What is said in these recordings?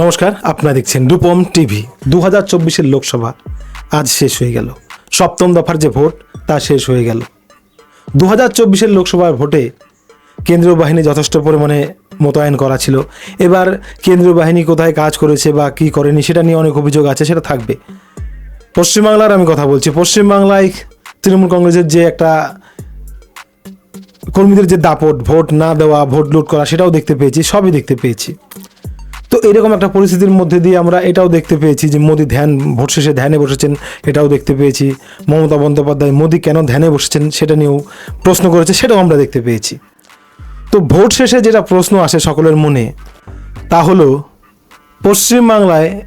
নমস্কার, আপনারা দেখছেন রূপম টিভি। দু হাজার চব্বিশের লোকসভা আজ শেষ হয়ে গেল। সপ্তম দফার যে ভোট, তা শেষ হয়ে গেল। দু হাজার চব্বিশের লোকসভার ভোটে কেন্দ্রীয় বাহিনী যথেষ্ট পরিমাণে মোতায়েন করা ছিল। এবার কেন্দ্রীয় বাহিনী কোথায় কাজ করেছে বা কি করেনি, সেটা নিয়ে অনেক অভিযোগ আছে, সেটা থাকবে। পশ্চিমবাংলার আমি কথা বলছি। পশ্চিমবাংলায় তৃণমূল কংগ্রেসের যে একটা কর্মীদের যে দাপট, ভোট না দেওয়া, ভোট লুট করা, সেটাও দেখতে পেয়েছি, সবই দেখতে পেয়েছি। তো এরকম একটা পরিস্থিতির মধ্যে দিয়ে আমরা এটাও দেখতে পেয়েছি যে মোদি ধ্যান, ভোট শেষে ধ্যানে বসেছেন, এটাও দেখতে পেয়েছি। মমতা বন্দ্যোপাধ্যায়, মোদি কেন ধ্যানে বসেছেন সেটা নিয়েও প্রশ্ন করেছে, সেটাও আমরা দেখতে পেয়েছি। তো ভোট শেষে যেটা প্রশ্ন আসে সকলের মনে, তা হলো, পশ্চিমবাংলায়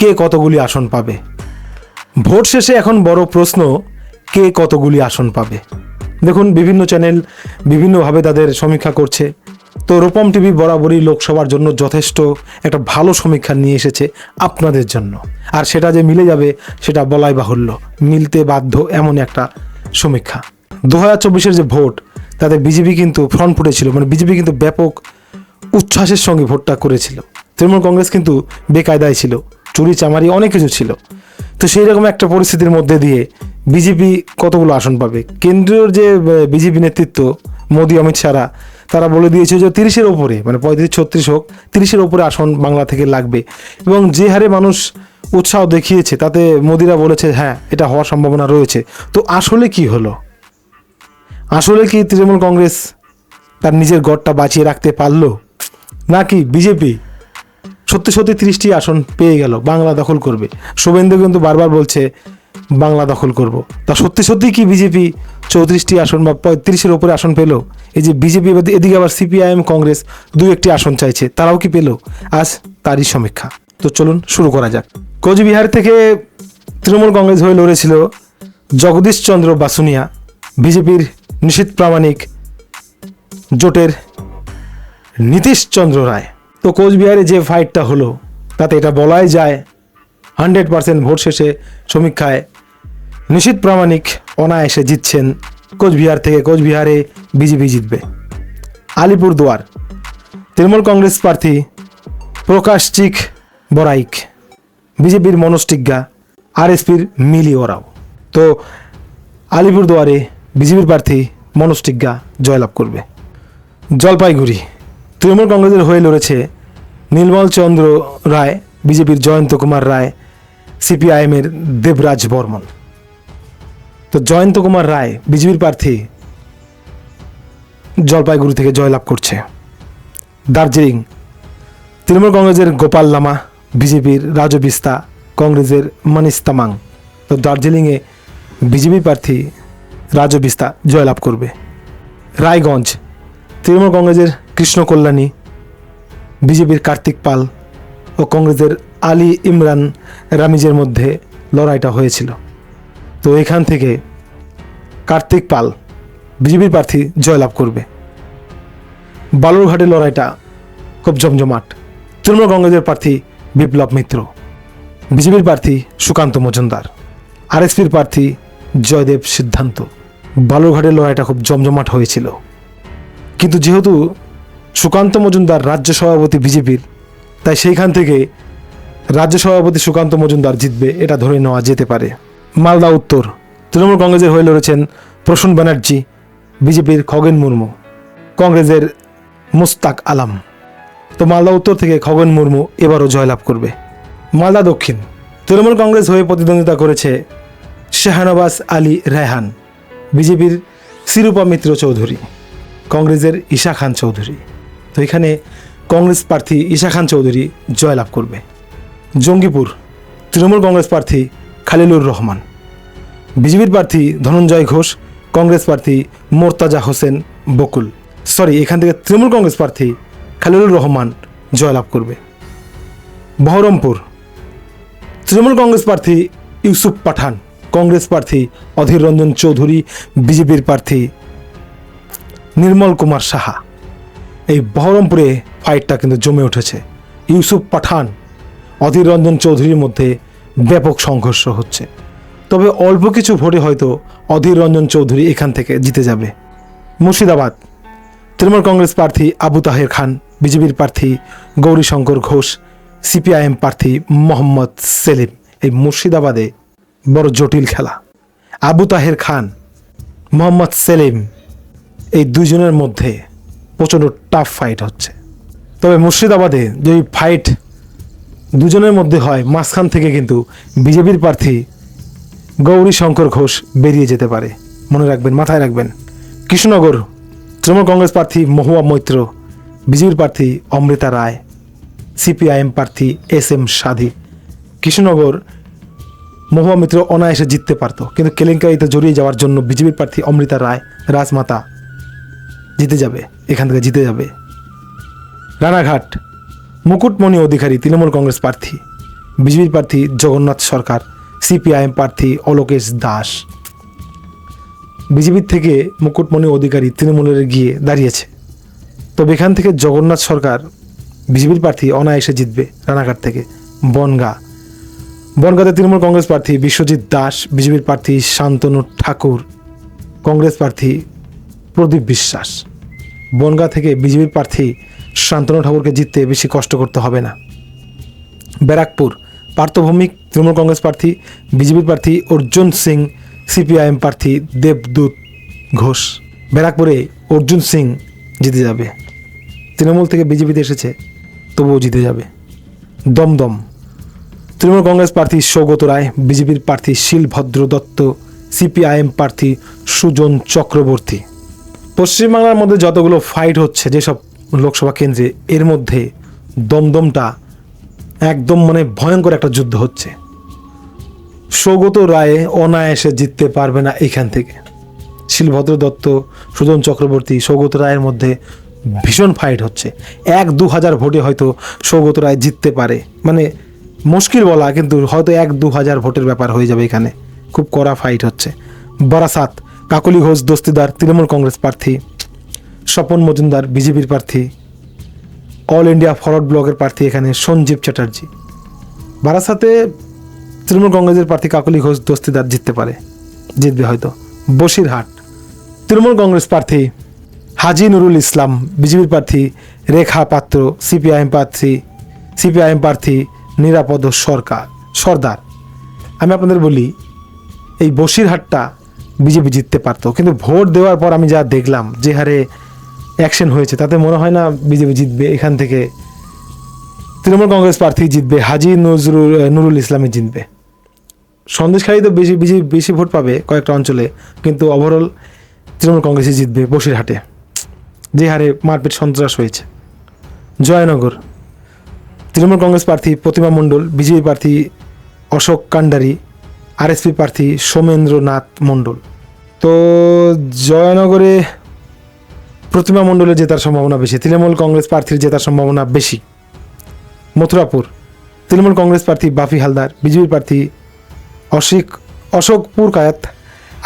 কে কতগুলি আসন পাবে? ভোট শেষে এখন বড় প্রশ্ন, কে কতগুলি আসন পাবে? দেখুন, বিভিন্ন চ্যানেল বিভিন্নভাবে তাদের সমীক্ষা করছে। তো রূপম টিভি বরাবরই লোকসভার জন্য যথেষ্ট একটা ভালো সমীক্ষা নিয়ে এসেছে আপনাদের জন্য। আর সেটা যে মিলে যাবে, সেটা বলাই বাহুল্য। মিলতে বাধ্য এমন একটা সমীক্ষা। দু হাজার চব্বিশের যে ভোট, তাতে বিজেপি কিন্তু ফ্রন্ট ফুটে ছিল মানে বিজেপি কিন্তু ব্যাপক উচ্ছ্বাসের সঙ্গে ভোটটা করেছিল। তৃণমূল কংগ্রেস কিন্তু বেকায়দায় ছিল, চুরি চামারি অনেক কিছু ছিল। তো সেই রকম একটা পরিস্থিতির মধ্যে দিয়ে বিজেপি কতগুলো আসন পাবে? কেন্দ্রীয় যে বিজেপি নেতৃত্ব, মোদী, অমিত শাহরা তারা বলে দিয়েছে যে তিরিশের ওপরে মানে পঁয়ত্রিশ, ছত্রিশ হোক, তিরিশের ওপরে আসন বাংলা থেকে লাগবে। এবং যে হারে মানুষ উৎসাহ দেখিয়েছে, তাতে মোদিরা বলেছে হ্যাঁ এটা হওয়ার সম্ভাবনা রয়েছে। তো আসলে কি হলো? আসলে কি তৃণমূল কংগ্রেস তার নিজের গড়টা বাঁচিয়ে রাখতে পারল? নাকি বিজেপি সত্যি সত্যি তিরিশটি আসন পেয়ে গেল, বাংলা দখল করবে? শুভেন্দু কিন্তু বারবার বলছে বাংলা দখল করব। তা সত্যি সত্যি কি বিজেপি চৌত্রিশটি আসন বা পঁয়ত্রিশের ওপরে আসন পেল? এই যে বিজেপি এদিকে আবার সিপিআইএম কংগ্রেস দু একটি আসন চাইছে, তারাও কি পেল? আজ তারই সমীক্ষা। তো চলুন শুরু করা যাক। কোচবিহার থেকে তৃণমূল কংগ্রেস হয়ে লড়েছিল জগদীশ চন্দ্র বাসুনিয়া বিজেপির নিশীত প্রামাণিক জোটের নীতিশ চন্দ্র রায়। তো কোচবিহারে যে ফাইটটা হলো, তাতে এটা বলাই যায় হান্ড্রেড পার্সেন্ট ভোট শেষে সমীক্ষায় নিশীত প্রামাণিক অনায়াসে জিতছেন কোচবিহার থেকে কোচবিহারে বিজেপি জিতবে। আলিপুরদুয়ার, তৃণমূল কংগ্রেস প্রার্থী প্রকাশ চিক বরাইক, বিজেপির মনস্টিজ্ঞা আরএসপির মিলি ওরাও। তো আলিপুরদুয়ারে বিজেপির প্রার্থী মনস্টিজ্ঞা জয়লাভ করবে। জলপাইগুড়ি, তৃণমূল কংগ্রেসের হয়ে লড়েছে নীলমল চন্দ্র রায়, বিজেপির জয়ন্ত কুমার রায় সিপিআইএমের দেবরাজ বর্মন। তো জয়ন্ত কুমার রায়, বিজেপির প্রার্থী, জলপাইগুড়ি থেকে জয়লাভ করছে। দার্জিলিং, তৃণমূল কংগ্রেসের গোপাল লামা, বিজেপির রাজু বিস্তা, কংগ্রেসের মনীষ তামাং। তো দার্জিলিংয়ে বিজেপি প্রার্থী রাজু বিস্তা জয়লাভ করবে। রায়গঞ্জ, তৃণমূল কংগ্রেসের কৃষ্ণ কল্যাণী, বিজেপির কার্তিক পাল ও কংগ্রেসের আলী ইমরান রামিজের মধ্যে লড়াইটা হয়েছিল। তো এখান থেকে কার্তিক পাল বিজেপির প্রার্থী জয়লাভ করবে। বালুরঘাটের লড়াইটা খুব জমজমাট। তৃণমূল কংগ্রেসের প্রার্থী বিপ্লব মিত্র, বিজেপির প্রার্থী সুকান্ত মজুমদার, আরএসপির প্রার্থী জয়দেব সিদ্ধান্ত। বালুরঘাটের লড়াইটা খুব জমজমাট হয়েছিল। কিন্তু যেহেতু সুকান্ত মজুমদার রাজ্য সভাপতি বিজেপির, তাই সেইখান থেকে রাজ্য সভাপতি সুকান্ত মজুমদার জিতবে, এটা ধরে নেওয়া যেতে পারে। মালদা উত্তর, তৃণমূল কংগ্রেসের হয়ে লড়েছেন প্রসূন ব্যানার্জি, বিজেপির খগেন মুর্মু, কংগ্রেসের মুস্তাক আলাম। তো মালদা উত্তর থেকে খগেন মুর্মু এবারও জয়লাভ করবে। মালদা দক্ষিণ, তৃণমূল কংগ্রেস হয়ে প্রতিদ্বন্দ্বিতা করেছে শাহনবাজ আলী রেহান বিজেপির শিরূপা মিত্র চৌধুরী, কংগ্রেসের ঈশা খান চৌধুরী। তো এখানে কংগ্রেস প্রার্থী ঈশা খান চৌধুরী জয়লাভ করবে। জঙ্গিপুর, তৃণমূল কংগ্রেস প্রার্থী খালিলুর রহমান। বিজেপির প্রার্থী ধনঞ্জয় ঘোষ, কংগ্রেস প্রার্থী মোর্তাজা হোসেন বকুল। সরি, এখান থেকে তৃণমূল কংগ্রেস প্রার্থী খালিলুর রহমান জয়লাভ করবে। বহরমপুর, তৃণমূল কংগ্রেস প্রার্থী ইউসুফ পাঠান, কংগ্রেস প্রার্থী অধীর রঞ্জন চৌধুরী, বিজেপির প্রার্থী নির্মল কুমার সাহা। এই বহরমপুরে ফাইটটা কিন্তু জমে উঠেছে। ইউসুফ পাঠান অধীর রঞ্জন চৌধুরীর মধ্যে ব্যাপক সংঘর্ষ হচ্ছে। তবে অল্প কিছু ভোটে হয়তো অধীর রঞ্জন চৌধুরী এখান থেকে জিতে যাবে। মুর্শিদাবাদ, তৃণমূল কংগ্রেস প্রার্থী আবু তাহের খান, বিজেপির প্রার্থী গৌরীশঙ্কর ঘোষ, সিপিআইএম প্রার্থী মোহাম্মদ সেলিম। এই মুর্শিদাবাদে বড় জটিল খেলা। আবু তাহের খান, মোহাম্মদ সেলিম এই দুজনের মধ্যে প্রচণ্ড টাফ ফাইট হচ্ছে। তবে মুর্শিদাবাদে যদি ফাইট দুজনের মধ্যে হয়, মাঝখান থেকে কিন্তু বিজেপির প্রার্থী গৌরী শঙ্কর ঘোষ বেরিয়ে যেতে পারে। মনে রাখবেন, মাথায় রাখবেন। কৃষ্ণনগর তৃণমূল কংগ্রেস প্রার্থী মহুয়া মৈত্র, বিজেপির প্রার্থী অমৃতা রায়, সিপিআইএম প্রার্থী এস এম সাধি। কৃষ্ণনগর মহুয়া মিত্র অনায়াসে জিততে পারতো, কিন্তু কেলেঙ্কারিতে জড়িয়ে যাওয়ার জন্য বিজেপির প্রার্থী অমৃতা রায় রাজমাতা জিতে যাবে, এখান থেকে জিতে যাবে। রানাঘাট মুকুটমণি অধিকারী তৃণমূল কংগ্রেস প্রার্থী বিজেপির প্রার্থী জগন্নাথ সরকার, সিপিআইএম প্রার্থী অলোকেশ দাস। বিজেপির থেকে মুকুটমণি অধিকারী তৃণমূলের গিয়ে দাঁড়িয়েছে। তবে এখান থেকে জগন্নাথ সরকার বিজেপির প্রার্থী অনায়াসে জিতবে রানাঘাট থেকে বনগা। বনগাঁতে তৃণমূল কংগ্রেস প্রার্থী বিশ্বজিৎ দাস, বিজেপির প্রার্থী শান্তনু ঠাকুর, কংগ্রেস প্রার্থী প্রদীপ বিশ্বাস। বনগাঁ থেকে বিজেপির প্রার্থী শান্তনু ঠাকুরকে জিততে বেশি কষ্ট করতে হবে না। ব্যারাকপুর পার্থভৌমিক তৃণমূল কংগ্রেস প্রার্থী বিজেপির প্রার্থী অর্জুন সিং, সিপিআইএম প্রার্থী দেবদূত ঘোষ। ব্যারাকপুরে অর্জুন সিং জিতে যাবে। তৃণমূল থেকে বিজেপিতে এসেছে, তবুও জিতে যাবে। দমদম তৃণমূল কংগ্রেস প্রার্থী সৌগত রায়, বিজেপির প্রার্থী শিলভদ্র দত্ত, সিপিআইএম প্রার্থী সুজন চক্রবর্তী। পশ্চিমবাংলার মধ্যে যতগুলো ফাইট হচ্ছে, যেসব লোকসভা কেন্দ্রে, এর মধ্যে দমদমটা একদম মানে ভয়ঙ্কর একটা যুদ্ধ হচ্ছে। সৌগত রায় অনায়াসে জিততে পারবে না এখান থেকে। শিলভদ্র দত্ত, সুজন চক্রবর্তী সৌগত রায়ের মধ্যে ভীষণ ফাইট হচ্ছে। এক দু হাজার ভোটে হয়তো সৌগত রায় জিততে পারে। মানে মুশকিল বলা, কিন্তু হয়তো এক দু হাজার ভোটের ব্যাপার হয়ে যাবে এখানে। খুব কড়া ফাইট হচ্ছে। বারাসাত কাকলি ঘোষ দস্তিদার তৃণমূল কংগ্রেস প্রার্থী, স্বপন মজুমদার বিজেপির প্রার্থী, অল ইন্ডিয়া ফরওয়ার্ড ব্লকের প্রার্থী এখানে সঞ্জীব চ্যাটার্জি। বারাসাতে তৃণমূল কংগ্রেসের প্রার্থী কাকলি ঘোষ দস্তিদার জিততে পারে, জিতবে হয়তো। বসিরহাট, তৃণমূল কংগ্রেস প্রার্থী হাজি নুরুল ইসলাম, বিজেপির প্রার্থী রেখা পাত্র, সিপিআইএম প্রার্থী সিপিআইএম প্রার্থী নিরাপদ সরকার, সর্দার। আমি আপনাদের বলি, এই বসিরহাটটা বিজেপি জিততে পারতো। কিন্তু ভোট দেওয়ার পর আমি যা দেখলাম যে হারে অ্যাকশন হয়েছে, তাতে মনে হয় না বিজেপি জিতবে এখান থেকে। তৃণমূল কংগ্রেস প্রার্থী জিতবে, হাজি নজরুল নুরুল ইসলামী জিতবে। সন্দেশখালী তো বেশি বেশি বেশি ভোট পাবে কয়েকটা অঞ্চলে, কিন্তু ওভারঅল তৃণমূল কংগ্রেসই জিতবে বসিরহাটে, যে হারে মারপিট সন্ত্রাস হয়েছে। জয়নগর, তৃণমূল কংগ্রেস প্রার্থী প্রতিমা মণ্ডল, বিজেপি প্রার্থী অশোক কান্ডারি, আরএসপি প্রার্থী সোমেন্দ্রনাথ মণ্ডল। তো জয়নগরে প্রতিমা মণ্ডলে জেতার সম্ভাবনা বেশি, তৃণমূল কংগ্রেস প্রার্থীর জেতার সম্ভাবনা বেশি। মথুরাপুর, তৃণমূল কংগ্রেস প্রার্থী বাফি হালদার, বিজেপি প্রার্থী অশিক, অশোক পুরকায়াত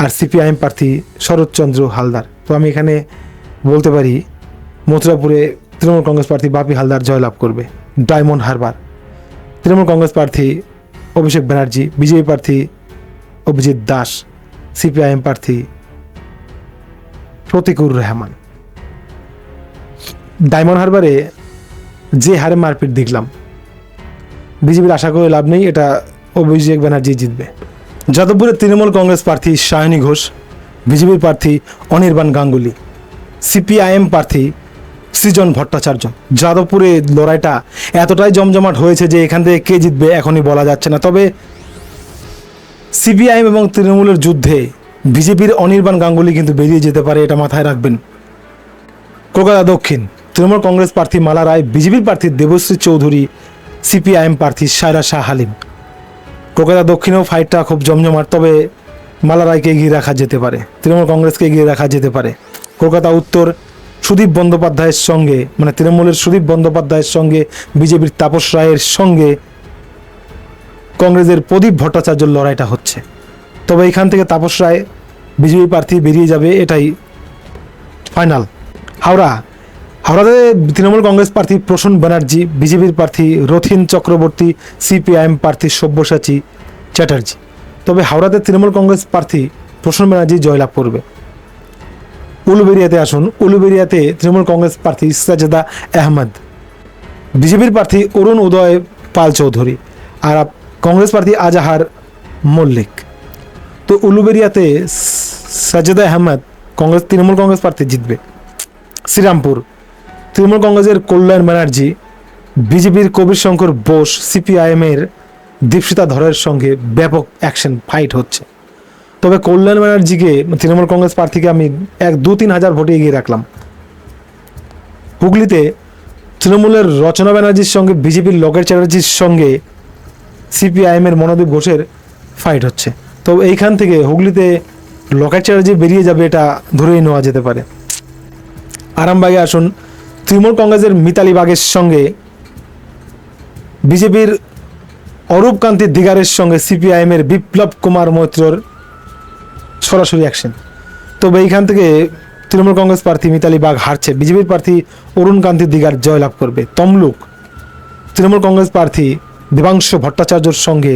আর সিপিআইএম প্রার্থী শরৎচন্দ্র হালদার। তো আমি এখানে বলতে পারি, মথুরাপুরে তৃণমূল কংগ্রেস প্রার্থী বাপি হালদার জয়লাভ করবে, ডায়মন্ড হারবার। তৃণমূল কংগ্রেস প্রার্থী অভিষেক ব্যানার্জি, বিজেপি প্রার্থী অভিজিৎ দাস। সিপিআইএম প্রার্থী প্রতিকুর রহমান। ডায়মন্ড হারবারে যে হারে মারপিট দেখলাম, বিজেপির আশা করে লাভ নেই, এটা অভিষেক ব্যানার্জি জিতবে। যাদবপুরের তৃণমূল কংগ্রেস প্রার্থী সায়নী ঘোষ, বিজেপির প্রার্থী অনির্বাণ গাঙ্গুলি, সিপিআইএম প্রার্থী সৃজন ভট্টাচার্য। যাদবপুরে লড়াইটা এতটাই জমজমাট হয়েছে যে এখান থেকে কে জিতবে এখনই বলা যাচ্ছে না। তবে সিপিআইএম এবং তৃণমূলের যুদ্ধে বিজেপির অনির্বাণ গাঙ্গুলি কিন্তু বেরিয়ে যেতে পারে এটা মাথায় রাখবেন। কলকাতা দক্ষিণ, তৃণমূল কংগ্রেস প্রার্থী মালা রায়, বিজেপির প্রার্থী দেবশ্রী চৌধুরী, সিপিআইএম প্রার্থী সায়রা শাহ হালিম। কলকাতা দক্ষিণেও ফাইটটা খুব জমজমাট, তবে মালা রায়কে এগিয়ে রাখা যেতে পারে, তৃণমূল কংগ্রেসকে এগিয়ে রাখা যেতে পারে। কলকাতা উত্তর, সুদীপ বন্দ্যোপাধ্যায়ের সঙ্গে মানে তৃণমূলের সুদীপ বন্দ্যোপাধ্যায়ের সঙ্গে, বিজেপির তাপস রায়ের সঙ্গে কংগ্রেসের প্রদীপ ভট্টাচার্যর লড়াইটা হচ্ছে। তবে এখান থেকে তাপস রায় বিজেপি প্রার্থী বেরিয়ে যাবে এটাই ফাইনাল। হাওড়া, হাওড়াতে তৃণমূল কংগ্রেস প্রার্থী প্রসূন ব্যানার্জি, বিজেপির প্রার্থী রথিন চক্রবর্তী, সিপিআইএম প্রার্থী সব্যসাচী চ্যাটার্জি। তবে হাওড়াতে তৃণমূল কংগ্রেস প্রার্থী প্রসূন ব্যানার্জি জয়লাভ করবে। উলুবেরিয়াতে আসুন উলুবেরিয়াতে তৃণমূল কংগ্রেস প্রার্থী সাজেদা আহমদ। বিজেপির প্রার্থী অরুণ উদয় পাল চৌধুরী। আর কংগ্রেস প্রার্থী আজাহার মল্লিক। তো উলুবেরিয়াতে সাজেদা আহমেদ কংগ্রেস, তৃণমূল কংগ্রেস প্রার্থী জিতবে। শ্রীরামপুর, তৃণমূল কংগ্রেসের কল্যাণ ব্যানার্জি, বিজেপির কবির শঙ্কর বোস, সিপিআইএমের দীপশিতা ধরের সঙ্গে ব্যাপক অ্যাকশন ফাইট হচ্ছে। তবে কল্যাণ ব্যানার্জিকে, তৃণমূল কংগ্রেস প্রার্থীকে আমি এক দু তিন হাজার ভোটে এগিয়ে রাখলাম। হুগলিতে তৃণমূলের রচনা ব্যানার্জির সঙ্গে, বিজেপির লকেট চ্যাটার্জির সঙ্গে সিপিআইএমের মনোদীপ ঘোষের ফাইট হচ্ছে। তো এইখান থেকে হুগলিতে লকেট বেরিয়ে যাবে এটা ধরেই নেওয়া যেতে পারে। আরামবাগে আসুন, তৃণমূল কংগ্রেসের মিতালি বাগের সঙ্গে, বিজেপির অরূপ কান্তি দিগারের সঙ্গে সিপিআইএমের বিপ্লব কুমার মৈত্রর সরাসরি অ্যাকশন তবে এইখান থেকে তৃণমূল কংগ্রেস প্রার্থী মিতালি বাগ হারছে। বিজেপির প্রার্থী অরুণ কান্তি দিগার জয়লাভ করবে। তমলুক, তৃণমূল কংগ্রেস প্রার্থী দেবাংশু ভট্টাচার্যর সঙ্গে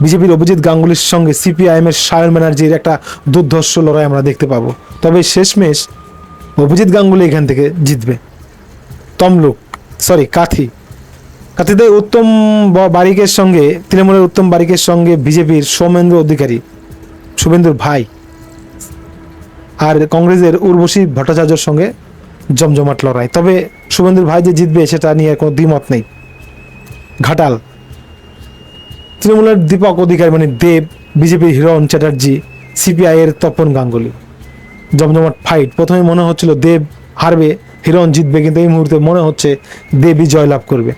বিজেপির অভিজিৎ গাঙ্গুলির সঙ্গে সিপিআইএমের সায়ন ব্যানার্জির একটা দুর্ধর্ষ লড়াই আমরা দেখতে পাবো। তবে শেষমেশ অভিজিৎ গাঙ্গুলি এখান থেকে জিতবে। তমলুক সরি কাথি। কাথিতে উত্তম বারিকের সঙ্গে, তৃণমূলের উত্তম বারিকের সঙ্গে বিজেপির সৌমেন্দ্র অধিকারী, শুভেন্দুর ভাই। আর কংগ্রেসের উর্বশী ভট্টাচার্যর সঙ্গে জমজমাট লড়াই। তবে শুভেন্দুর ভাই যে জিতবে সেটা নিয়ে কোনো দ্বিমত নেই। ঘাটাল তৃণমূলের দীপক অধিকারী মানে দেব বিজেপির হিরণ চ্যাটার্জি সিপিআই এর তপন গাঙ্গুলি। জমজমাট ফাইট প্রথমে মনে হচ্ছিল দেব হারবে, হিরণ জিতবে, কিন্তু এই মুহূর্তে মনে হচ্ছে দেবই জয়লাভ করবে।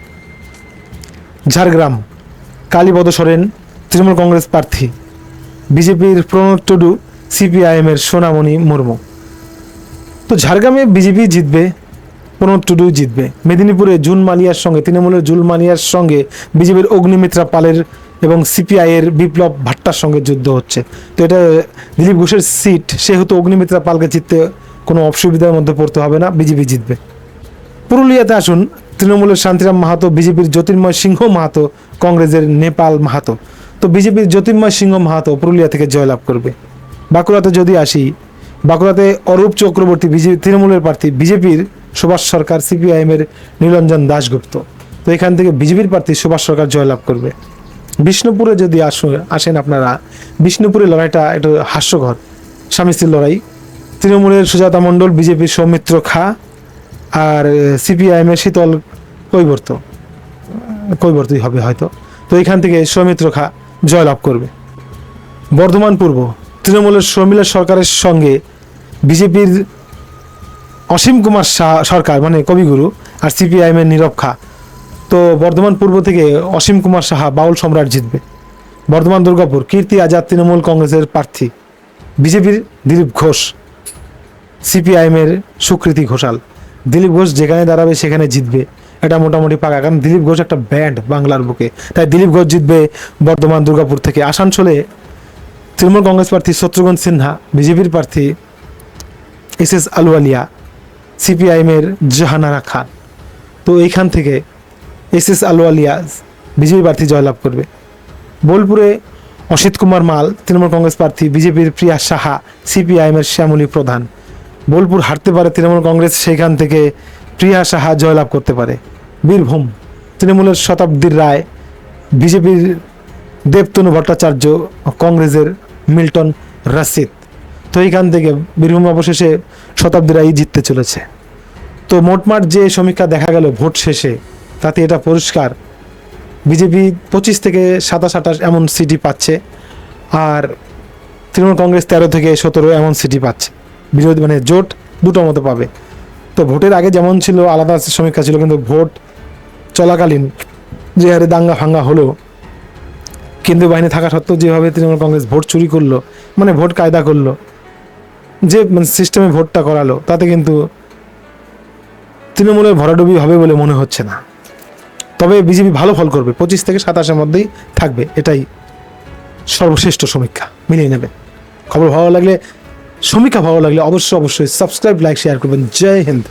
ঝাড়গ্রাম। কালীপদ সোরেন, তৃণমূল কংগ্রেস প্রার্থী। বিজেপির প্রণব টুডু সিপিআইএম এর সোনামণি মুর্মু। তো ঝাড়গ্রামে বিজেপি জিতবে, প্রণব টুডু জিতবে। মেদিনীপুরে জুন মালিয়ার সঙ্গে, তৃণমূলের জুল মালিয়ার সঙ্গে বিজেপির অগ্নিমিত্রা পালের এবং সিপিআই এর বিপ্লব ভাট্টার সঙ্গে যুদ্ধ হচ্ছে। তো এটা দিলীপ ঘোষের সিট সেহেতু অগ্নিমিত্রা পালকে জিততে কোনো অসুবিধার মধ্যে পড়তে হবে না বিজেপি জিতবে। পুরুলিয়াতে আসুন, তৃণমূলের শান্তিরাম মাহাতো বিজেপির জ্যোতির্ময় সিংহ মাহাতো, কংগ্রেসের নেপাল মাহাতো। তো বিজেপির জ্যোতির্ময় সিংহ মাহাতো পুরুলিয়া থেকে জয়লাভ করবে। বাঁকুড়াতে যদি আসি, বাঁকুড়াতে অরূপ চক্রবর্তী বিজেপি তৃণমূলের প্রার্থী বিজেপির সুভাষ সরকার সিপিআইএমের নীলঞ্জন দাশগুপ্ত। তো এখান থেকে বিজেপির প্রার্থী সুভাষ সরকার জয়লাভ করবে। বিষ্ণুপুরে যদি আসো, আসেন আপনারা বিষ্ণুপুরের লড়াইটা একটু হাস্যকর। স্বামী স্ত্রীর লড়াই। তৃণমূলের সুজাতা মণ্ডল বিজেপির সৌমিত্র খা, আর সিপিআইএমের শীতল কৈবর্ত। কৈবর্তই হবে হয়তো। তো এখান থেকে সৌমিত্র খা জয়লাভ করবে। বর্ধমান পূর্ব, তৃণমূলের শর্মিলা সরকারের সঙ্গে বিজেপির অসীম কুমার সরকার মানে কবিগুরু, আর সিপিআইএমের নীরব খা। তো বর্ধমান পূর্ব থেকে অসীম কুমার সাহা বাউল সম্রাট জিতবে। বর্ধমান দুর্গাপুর, কীর্তি আজাদ তৃণমূল কংগ্রেসের প্রার্থী, বিজেপির দিলীপ ঘোষ, সিপিআইএমের সুকৃতি ঘোষাল। দিলীপ ঘোষ যেখানে দাঁড়াবে সেখানে জিতবে। এটা মোটামুটি পাকা, কারণ দিলীপ ঘোষ একটা ব্যান্ড বাংলার বুকে। তাই দিলীপ ঘোষ জিতবে বর্ধমান দুর্গাপুর থেকে। আসানসোলে তৃণমূল কংগ্রেস প্রার্থী শত্রুঘ্ন সিনহা, বিজেপির প্রার্থী এস এস আলুয়ালিয়া, সিপিআইএমের জাহানারা খান। তো এইখান থেকে এস এস আলুয়ালিয়া বিজেপি প্রার্থী জয়লাভ করবে। বোলপুরে অসিত কুমার মাল, তৃণমূল কংগ্রেস প্রার্থী বিজেপির প্রিয়া সাহা, সিপিআইএমের শ্যামলী প্রধান। বোলপুর হারতে পারে তৃণমূল কংগ্রেস সেখান থেকে প্রিয়া সাহা জয়লাভ করতে পারে। বীরভূম, তৃণমূলের শতাব্দীর রায়, বিজেপির দেবতনু ভট্টাচার্য, কংগ্রেসের মিল্টন রাশিদ। তো এইখান থেকে বীরভূম অবশেষে শতাব্দী রায় জিততে চলেছে। তো মোটমাট যে সমীক্ষা দেখা গেল ভোট শেষে তাতে এটা পরিষ্কার। বিজেপি পঁচিশ থেকে সাতাশ, আঠাশ এমন সিটি পাচ্ছে। আর তৃণমূল কংগ্রেস তেরো থেকে সতেরো এমন সিটি পাচ্ছে। বিরোধী মানে জোট দুটো মতো পাবে। তো ভোটের আগে যেমন ছিল, আলাদা সমীক্ষা ছিল, কিন্তু ভোট চলাকালীন যে হারে দাঙ্গা ফাঙ্গা হলো, কেন্দ্রীয় বাহিনী থাকা সত্ত্বেও যেভাবে তৃণমূল কংগ্রেস ভোট চুরি করল মানে ভোট কায়দা করল, যে মানে সিস্টেমে ভোটটা করালো, তাতে কিন্তু তৃণমূলের ভরাডুবি হবে বলে মনে হচ্ছে না। তবে বিজেপি ভালো ফল করবে। পঁচিশ থেকে সাতাশের মধ্যেই থাকবে। এটাই সর্বশ্রেষ্ঠ সমীক্ষা। মিলিয়ে নেবে খবর ভালো লাগলে, সমীক্ষা ভালো লাগলে অবশ্যই অবশ্যই সাবস্ক্রাইব লাইক শেয়ার করবেন। জয় হিন্দ।